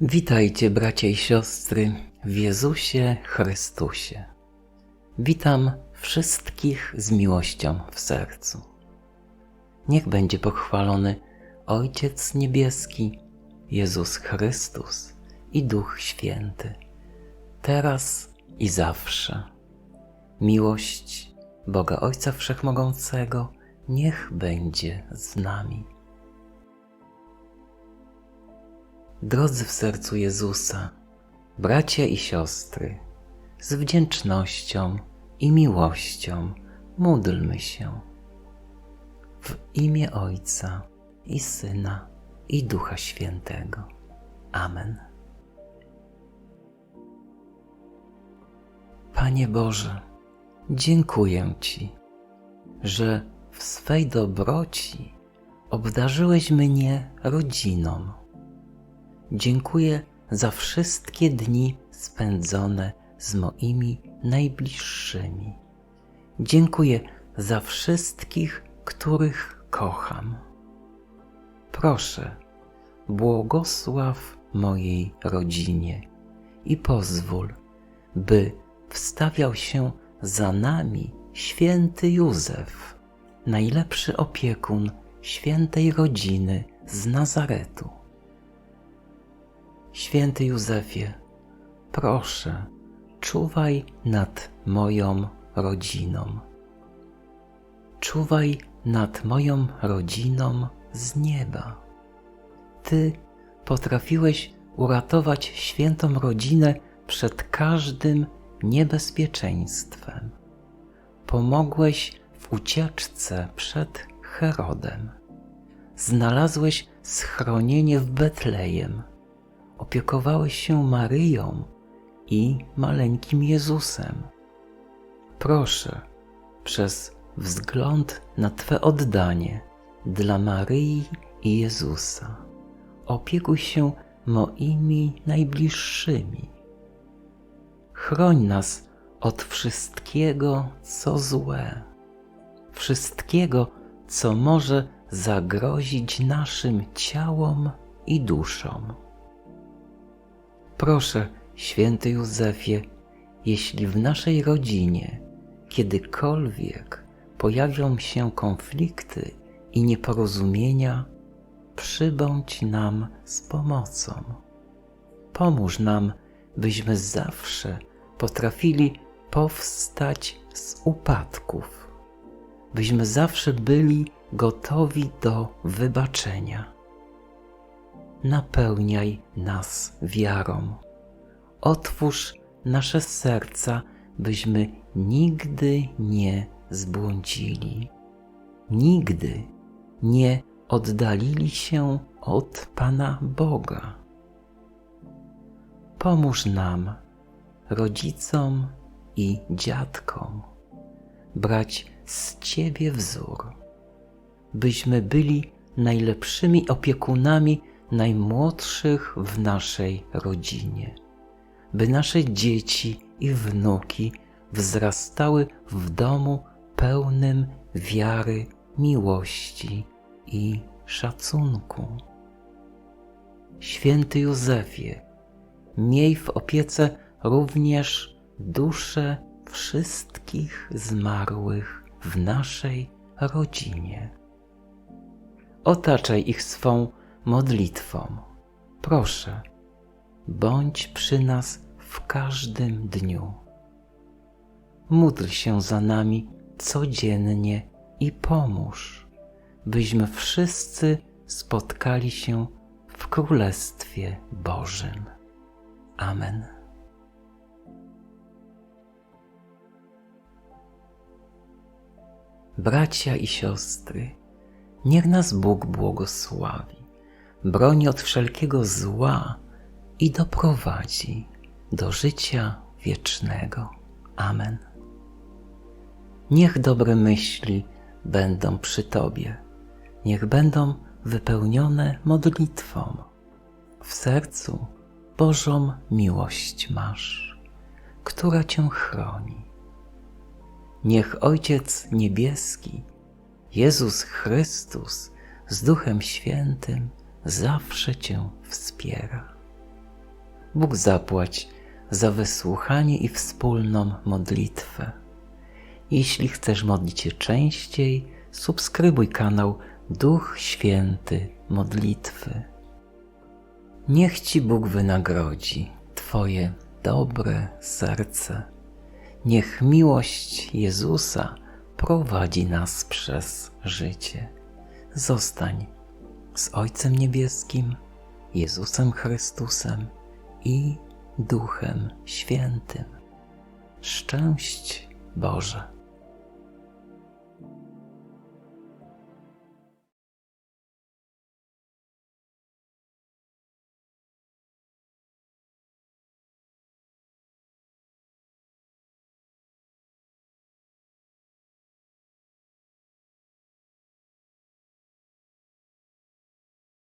Witajcie, bracia i siostry, w Jezusie Chrystusie. Witam wszystkich z miłością w sercu. Niech będzie pochwalony Ojciec Niebieski, Jezus Chrystus i Duch Święty, teraz i zawsze. Miłość Boga Ojca Wszechmogącego niech będzie z nami. Drodzy w sercu Jezusa, bracia i siostry, z wdzięcznością i miłością módlmy się. W imię Ojca i Syna i Ducha Świętego. Amen. Panie Boże, dziękuję Ci, że w swej dobroci obdarzyłeś mnie rodziną Dziękuję za wszystkie dni spędzone z moimi najbliższymi. Dziękuję za wszystkich, których kocham. Proszę, błogosław mojej rodzinie i pozwól, by wstawiał się za nami święty Józef, najlepszy opiekun świętej rodziny z Nazaretu. Święty Józefie, proszę, czuwaj nad moją rodziną. Czuwaj nad moją rodziną z nieba. Ty potrafiłeś uratować świętą rodzinę przed każdym niebezpieczeństwem. Pomogłeś w ucieczce przed Herodem. Znalazłeś schronienie w Betlejem opiekowałeś się Maryją i maleńkim Jezusem. Proszę, przez wzgląd na Twe oddanie dla Maryi i Jezusa, opiekuj się moimi najbliższymi. Chroń nas od wszystkiego, co złe, wszystkiego, co może zagrozić naszym ciałom i duszom. Proszę, święty Józefie, jeśli w naszej rodzinie kiedykolwiek pojawią się konflikty i nieporozumienia, przybądź nam z pomocą. Pomóż nam, byśmy zawsze potrafili powstać z upadków, byśmy zawsze byli gotowi do wybaczenia napełniaj nas wiarą. Otwórz nasze serca, byśmy nigdy nie zbłądzili, nigdy nie oddalili się od Pana Boga. Pomóż nam, rodzicom i dziadkom, brać z Ciebie wzór, byśmy byli najlepszymi opiekunami najmłodszych w naszej rodzinie, by nasze dzieci i wnuki wzrastały w domu pełnym wiary, miłości i szacunku. Święty Józefie, miej w opiece również dusze wszystkich zmarłych w naszej rodzinie. Otaczaj ich swą modlitwą. Proszę, bądź przy nas w każdym dniu. Módl się za nami codziennie i pomóż, byśmy wszyscy spotkali się w Królestwie Bożym. Amen. Bracia i siostry, niech nas Bóg błogosławi broni od wszelkiego zła i doprowadzi do życia wiecznego. Amen. Niech dobre myśli będą przy Tobie, niech będą wypełnione modlitwą. W sercu Bożą miłość masz, która Cię chroni. Niech Ojciec Niebieski, Jezus Chrystus z Duchem Świętym zawsze Cię wspiera. Bóg zapłać za wysłuchanie i wspólną modlitwę. Jeśli chcesz modlić się częściej, subskrybuj kanał Duch Święty Modlitwy. Niech Ci Bóg wynagrodzi Twoje dobre serce. Niech miłość Jezusa prowadzi nas przez życie. Zostań z Ojcem Niebieskim, Jezusem Chrystusem i Duchem Świętym. Szczęść Boże.